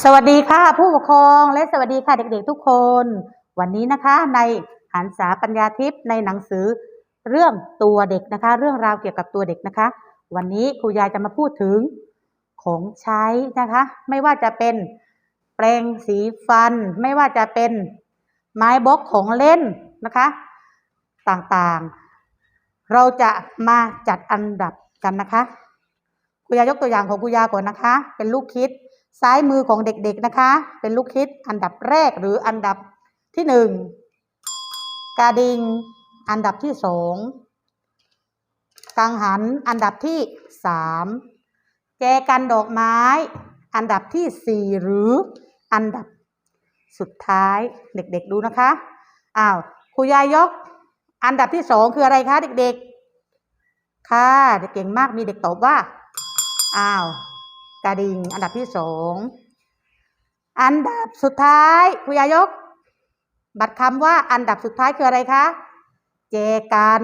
สวัสดีค่ะผู้ปกครองและสวัสดีค่ะเด็กๆทุกคน วันนี้นะคะในหันษาปัญญาทิพย์ในหนังสือเรื่องตัวเด็กนะคะ เรื่องราวเกี่ยวกับตัวเด็กนะคะ วันนี้ครูยายจะมาพูดถึงของใช้นะคะ ไม่ว่าจะเป็นแปรงสีฟัน ไม่ว่าจะเป็นไม้บล็อกของเล่นนะคะ ต่างๆ เราจะมาจัดอันดับกันนะคะครูยายกตัวอย่างของครูยาก่อนนะคะ เป็นลูกคิด ซ้ายมือของเด็กๆนะคะ เป็นลูกคิดอันดับแรกหรืออันดับที่หนึ่งกาดิงอันดับที่สองกังหันอันดับที่สามแจกันดอกไม้ อันดับที่สี่หรืออันดับสุดท้ายเด็กๆดูนะคะอ้าวครูยายกอันดับที่สองคืออะไรคะเด็กๆ ค่ะเด็กเก่งมากมีเด็กตอบว่าอ้าว กระดิ่ง อันดับที่สองอันดับสุดท้ายครูยายก บัตรคำว่าอันดับสุดท้ายคืออะไรคะ เจกัน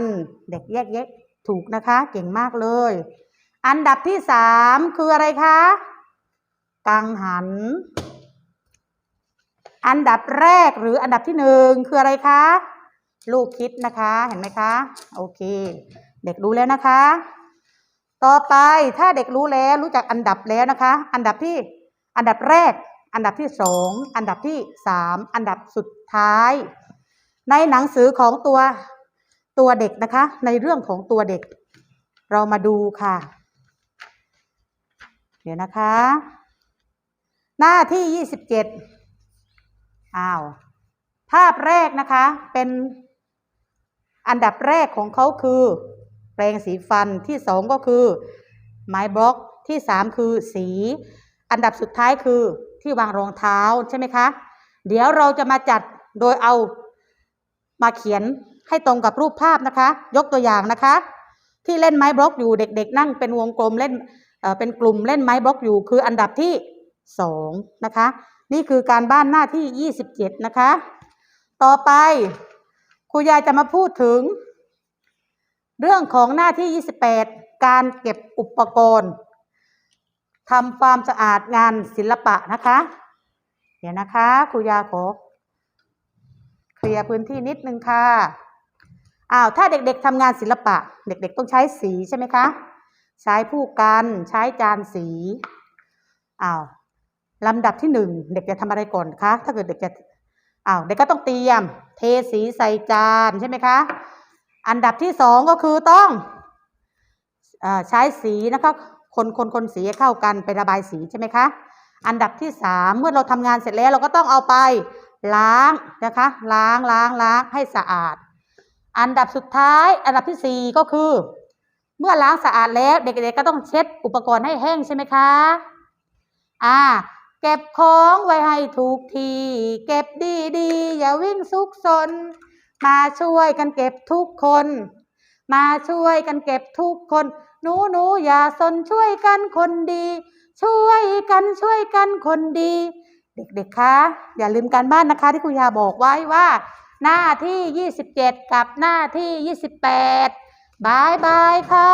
เด็กแยกแยะถูกนะคะ เก่งมากเลย อันดับที่สามคืออะไรคะกังหัน อันดับแรกหรืออันดับที่หนึ่งคืออะไรคะ ลูกคิดนะคะ เห็นไหมคะ โอเค เด็กรู้แล้วนะคะ ต่อไปถ้าเด็กรู้แล้วรู้จักอันดับแล้วนะคะ อันดับที่อันดับแรก อันดับที่สองอันดับที่สามอันดับสุดท้าย ในหนังสือของตัวตัวเด็กนะคะ ในเรื่องของตัวเด็ก เรามาดูค่ะ เดี๋ยวนะคะ หน้าที่ยี่สิบเจ็ดอ้าวภาพแรกนะคะเป็นอันดับแรกของเขาคือ แปรงสีฟันที่สองก็คือ ไม้บล็อกที่สามคือสี อันดับสุดท้ายคือที่วางรองเท้าใช่ไหมคะ เดี๋ยวเราจะมาจัดโดยเอามาเขียนให้ตรงกับรูปภาพนะคะ ยกตัวอย่างนะคะ ที่เล่นไม้บล็อกอยู่เด็ก ๆ นั่งเป็นวงกลมเล่นเอ่อเป็นกลุ่มเล่นไม้บล็อกอยู่คืออันดับที่สองนะคะ นี่คือการบ้านหน้าที่ยี่สิบเจ็ดนะคะ ต่อไปครูยายจะมาพูดถึง เรื่องของหน้าที่ 28 การเก็บอุปกรณ์ทำความสะอาดงานศิลปะนะคะ เดี๋ยวนะคะครูยาขอเคลียร์พื้นที่นิดนึงค่ะอ้าวถ้าเด็กๆทำงานศิลปะ เด็ก ๆ ต้องใช้สีใช่ไหมคะใช้ผู้กันใช้จานสีอ้าวลำดับที่หนึ่งเด็กจะทำอะไรก่อนคะถ้าเกิดเด็กจะอ้าวเด็กก็ต้องเตรียม เทสีใส่จานใช่ไหมคะ อันดับที่สองก็คือต้องอใช้สีนะคะคนคนคนสีเข้ากันไประบายสีใช่ไหมคะ อันดับที่สามเมื่อเราทำงานเสร็จแล้วเราก็ต้องเอาไปล้างนะคะ ล้างล้างล้างให้สะอาด อันดับสุดท้าย อันดับที่สี่ก็คือ เมื่อล้างสะอาดแล้วเด็กๆก็ต้องเช็ดอุปกรณ์ให้แห้งใช่ไหมคะอ่าเก็บของไว้ให้ถูกที่เก็บดีๆ อย่าวิ่งซุกซน มาช่วยกันเก็บทุกคน มาช่วยกันเก็บทุกคน หนูหนูอย่าสนช่วยกันคนดี ช่วยกันช่วยกันคนดี เด็กๆคะอย่าลืมการบ้านนะคะ ที่คุณยาบอกไว้ว่า หน้าที่ 27 กับหน้าที่ 28บายบายค่ะ